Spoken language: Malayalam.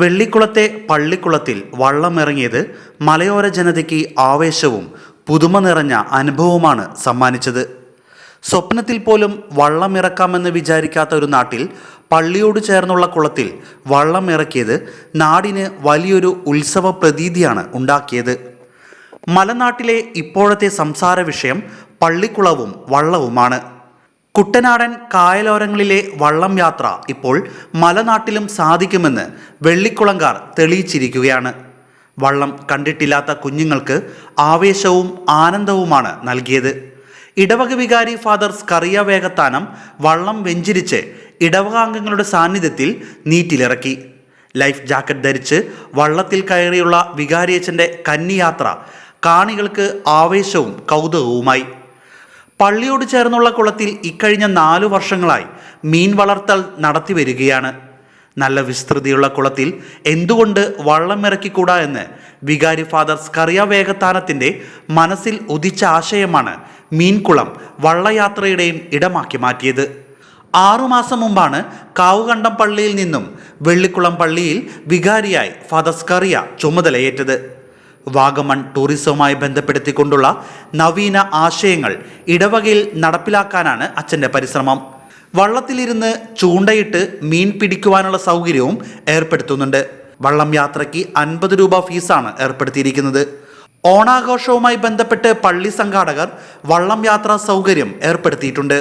വെള്ളിക്കുളത്തെ പള്ളിക്കുളത്തിൽ വള്ളമിറങ്ങിയത് മലയോര ജനതയ്ക്ക് ആവേശവും പുതുമ നിറഞ്ഞ അനുഭവമാണ് സമ്മാനിച്ചത്. സ്വപ്നത്തിൽ പോലും വള്ളമിറക്കാമെന്ന് വിചാരിക്കാത്ത ഒരു നാട്ടിൽ പള്ളിയോട് ചേർന്നുള്ള കുളത്തിൽ വള്ളമിറക്കിയത് നാടിന് വലിയൊരു ഉത്സവ പ്രതീതിയാണ് ഉണ്ടാക്കിയത്. മലനാട്ടിലെ ഇപ്പോഴത്തെ സംസാര വിഷയം പള്ളിക്കുളവും വള്ളവുമാണ്. കുട്ടനാടൻ കായലോരങ്ങളിലെ വള്ളം യാത്ര ഇപ്പോൾ മലനാട്ടിലും സാധിക്കുമെന്ന് വെള്ളിക്കുളങ്കാർ തെളിയിച്ചിരിക്കുകയാണ്. വള്ളം കണ്ടിട്ടില്ലാത്ത കുഞ്ഞുങ്ങൾക്ക് ആവേശവും ആനന്ദവുമാണ് നൽകിയത്. ഇടവക വികാരി ഫാദർ സ്കറിയ വേഗത്താനം വള്ളം വെഞ്ചിരിച്ച് ഇടവകാംഗങ്ങളുടെ സാന്നിധ്യത്തിൽ നീറ്റിലിറക്കി. ലൈഫ് ജാക്കറ്റ് ധരിച്ച് വള്ളത്തിൽ കയറിയുള്ള വികാരിയച്ചന്റെ കന്നിയാത്ര കാണികൾക്ക് ആവേശവും കൗതുകവുമായി. പള്ളിയോട് ചേർന്നുള്ള കുളത്തിൽ ഇക്കഴിഞ്ഞ നാലു വർഷങ്ങളായി മീൻ വളർത്തൽ നടത്തി വരികയാണ്. നല്ല വിസ്തൃതിയുള്ള കുളത്തിൽ എന്തുകൊണ്ട് വള്ളം ഇറക്കിക്കൂടാ എന്ന് വികാരി ഫാദർ സ്കറിയ വേഗത്താനത്തിന്റെ മനസ്സിൽ ഉദിച്ച ആശയമാണ് മീൻകുളം വള്ളയാത്രയുടെയും ഇടമാക്കി മാറ്റിയത്. ആറുമാസം മുമ്പാണ് കാവുകണ്ടം പള്ളിയിൽ നിന്നും വെള്ളിക്കുളം പള്ളിയിൽ വികാരിയായി ഫാദർ സ്കറിയ ചുമതലയേറ്റത്. വാഗമൺ ടൂറിസവുമായി ബന്ധപ്പെടുത്തിക്കൊണ്ടുള്ള നവീന ആശയങ്ങൾ ഇടവകയിൽ നടപ്പിലാക്കാനാണ് അച്ഛന്റെ പരിശ്രമം. വള്ളത്തിലിരുന്ന് ചൂണ്ടയിട്ട് മീൻ പിടിക്കുവാനുള്ള സൗകര്യവും ഏർപ്പെടുത്തുന്നുണ്ട്. വള്ളം യാത്രയ്ക്ക് അൻപത് രൂപ ഫീസാണ് ഏർപ്പെടുത്തിയിരിക്കുന്നത്. ഓണാഘോഷവുമായി ബന്ധപ്പെട്ട് പള്ളി സംഘാടകർ വള്ളം യാത്രാ സൗകര്യം ഏർപ്പെടുത്തിയിട്ടുണ്ട്.